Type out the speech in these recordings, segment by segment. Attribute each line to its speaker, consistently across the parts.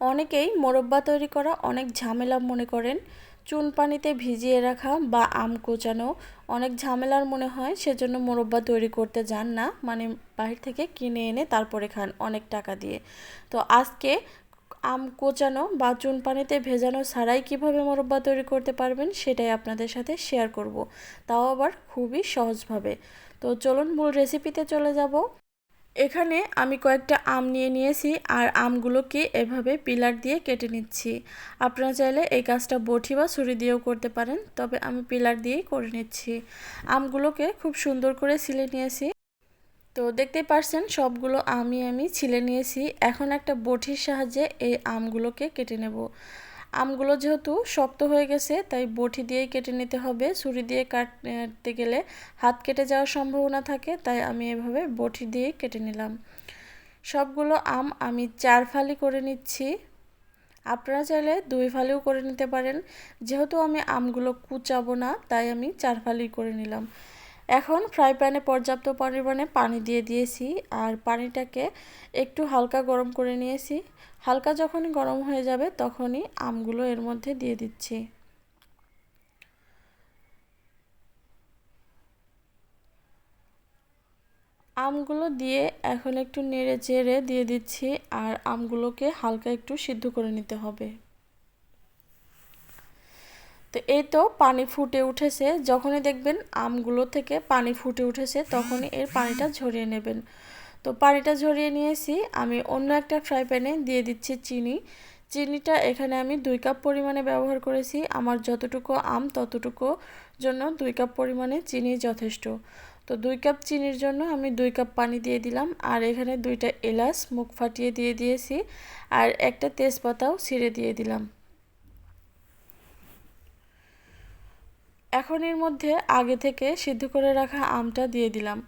Speaker 1: অনেকেই মোরব্বা তৈরি করা অনেক ঝামেলা মনে করেন। চুন পানিতে ভিজিয়ে রাখা বা আম কোচানো অনেক ঝামেলার মনে হয়, সেজন্য মোরব্বা তৈরি করতে যান না। মানে বাহির থেকে কিনে এনে তারপরে খান অনেক টাকা দিয়ে। তো আজকে আম কোচানো বা চুন পানিতে ভেজানো ছাড়াই কীভাবে মোরব্বা তৈরি করতে পারবেন, সেটাই আপনাদের সাথে শেয়ার করব। তাও আবার খুবই সহজভাবে। তো চলুন মূল রেসিপিতে চলে যাব। এখানে আমি কয়েকটা আম নিয়ে নিয়েছি আর আমগুলোকে এভাবে পিলার দিয়ে কেটে নিচ্ছি। আপনারা চাইলে এই কাজটা বটি বা ছুরি দিয়েও করতে পারেন, তবে আমি পিলার দিয়েই করে নিচ্ছি। আমগুলোকে খুব সুন্দর করে ছিলে নিয়েছি। তো দেখতেই পারছেন, সবগুলো আমি আমি ছিলে নিয়েছি। এখন একটা বটির সাহায্যে এই আমগুলোকে কেটে নেব। আমগুলো যেহেতু শক্ত হয়ে গেছে, তাই বটি দিয়েই কেটে নিতে হবে। ছুরি দিয়ে কাটতে গেলে হাত কেটে যাওয়ার সম্ভাবনা থাকে, তাই আমি এভাবে বটি দিয়েই কেটে নিলাম। সবগুলো আম আমি চার ফালি করে নিচ্ছি। আপনারা চাইলে দুই ফালিও করে নিতে পারেন। যেহেতু আমি আমগুলো কুচাবো না, তাই আমি চার ফালি করে নিলাম। এখন ফ্রাই প্যানে পর্যাপ্ত পরিমাণে পানি দিয়ে দিয়েছি আর পানিটাকে একটু হালকা গরম করে নিয়েছি। হালকা যখনই গরম হয়ে যাবে তখনই আমগুলো এর মধ্যে দিয়ে দিচ্ছি। আমগুলো দিয়ে এখন একটু নেড়ে চেড়ে দিয়ে দিচ্ছি আর আমগুলোকে হালকা একটু সিদ্ধ করে নিতে হবে। তো এই তো পানি ফুটে উঠেছে। যখনই দেখবেন আমগুলো থেকে পানি ফুটে উঠেছে, তখনই এর পানিটা ঝরিয়ে নেবেন। তো পানিটা ঝরিয়ে নিয়েছি, আমি অন্য একটা ফ্রাই প্যানে দিয়ে দিচ্ছি চিনি। চিনিটা এখানে আমি দুই কাপ পরিমাণে ব্যবহার করেছি। আমার যতটুকু আম, ততটুকু জন্য দুই কাপ পরিমাণে চিনি যথেষ্ট। তো দুই কাপ চিনির জন্য আমি দুই কাপ পানি দিয়ে দিলাম। আর এখানে দুইটা এলাচ মুখ ফাটিয়ে দিয়ে দিয়েছি। আর একটা তেজপাতাও ছিঁড়ে দিয়ে দিলাম। এখন এর মধ্যে আগে থেকে সিদ্ধ করে রাখা আমটা দিয়ে দিলাম।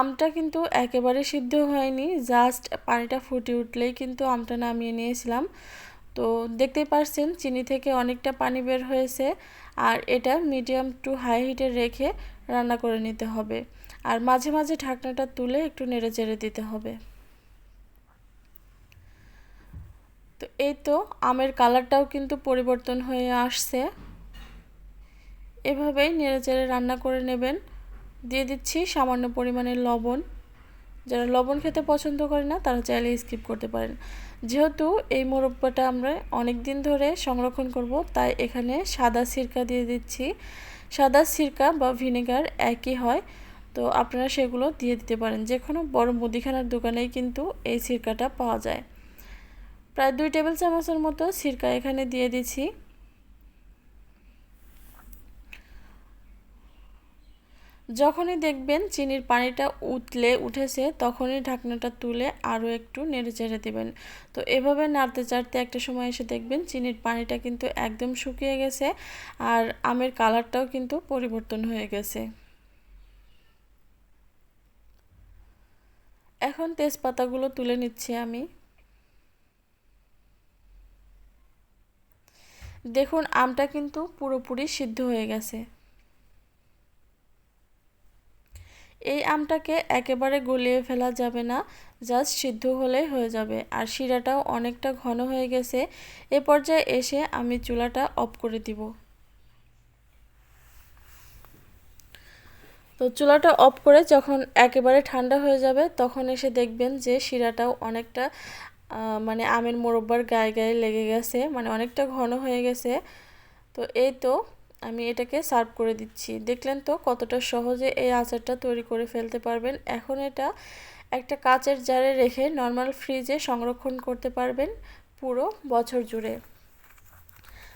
Speaker 1: আমটা কিন্তু একেবারে সিদ্ধ হয়নি, জাস্ট পানিটা ফুটে উঠলেই কিন্তু আমটা নামিয়ে নিয়েছিলাম। তো দেখতেই পারছেন, চিনি থেকে অনেকটা পানি বের হয়েছে আর এটা মিডিয়াম টু হাই হিটে রেখে রান্না করে নিতে হবে। আর মাঝে মাঝে ঢাকনাটা তুলে একটু নেড়ে চেড়ে দিতে হবে। তো এই তো, আমের কালারটাও কিন্তু পরিবর্তন হয়ে আসছে। এভাবেই নেড়ে চেড়ে রান্না করে নেবেন। দিয়ে দিচ্ছি সামান্য পরিমাণে লবণ। যারা লবণ খেতে পছন্দ করে না, তারা চাইলে স্কিপ করতে পারেন। যেহেতু এই মোরব্বাটা আমরা অনেক দিন ধরে সংরক্ষণ করব, তাই এখানে সাদা সিরকা দিয়ে দিচ্ছি। সাদা সিরকা বা ভিনেগার একই হয়, তো আপনারা সেগুলো দিয়ে দিতে পারেন। যে কোনো বড় মুদিখানার দোকানেই কিন্তু এই সিরকাটা পাওয়া যায়। প্রায় দুই টেবিল চামচের মতো সিরকা এখানে দিয়ে দিচ্ছি। যখনই দেখবেন চিনির পানিটা উতলে উঠেছে, তখনই ঢাকনাটা তুলে আরও একটু নেড়ে চেড়ে দেবেন। তো এভাবে নাড়তে চাড়তে একটা সময় এসে দেখবেন চিনির পানিটা কিন্তু একদম শুকিয়ে গেছে আর আমের কালারটাও কিন্তু পরিবর্তন হয়ে গেছে। এখন তেজপাতাগুলো তুলে নিচ্ছি আমি। দেখুন, আমটা কিন্তু পুরোপুরি সিদ্ধ হয়ে গেছে। এই আমটাকে একেবারে গলিয়ে ফেলা যাবে না, জাস্ট সিদ্ধ হলেই হয়ে যাবে। আর শিরাটাও অনেকটা ঘন হয়ে গেছে, এ পর্যায়ে এসে আমি চুলাটা অফ করে দিব। তো চুলাটা অফ করে যখন একেবারে ঠান্ডা হয়ে যাবে, তখন এসে দেখবেন যে শিরাটাও অনেকটা মানে আমের মোরব্বার গায়ে গায়ে লেগে গেছে মানে অনেকটা ঘন হয়ে গেছে। তো এই তো আমি এটাকে সার্ভ করে দিচ্ছি। দেখলেন তো কতটা সহজে এই আচারটা তৈরি করে ফেলতে পারবেন। এখন এটা একটা কাচের জারে রেখে নর্মাল ফ্রিজে সংরক্ষণ করতে পারবেন পুরো বছর জুড়ে।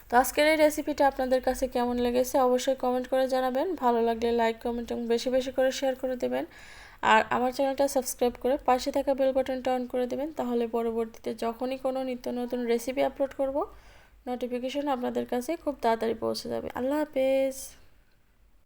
Speaker 1: তো আজকের এই রেসিপিটা আপনাদের কাছে কেমন লেগেছে অবশ্যই কমেন্ট করে জানাবেন। ভালো লাগলে লাইক, কমেন্ট এবং বেশি বেশি করে শেয়ার করে দেবেন। আর আমার চ্যানেলটা সাবস্ক্রাইব করে পাশে থাকা বেল বাটনটা অন করে দেবেন। তাহলে পরবর্তীতে যখনই কোনো নিত্য নতুন রেসিপি আপলোড করব নোটিফিকেশন আপনাদের কাছে খুব তাড়াতাড়ি পৌঁছে যাবে। আল্লাহ হাফেজ।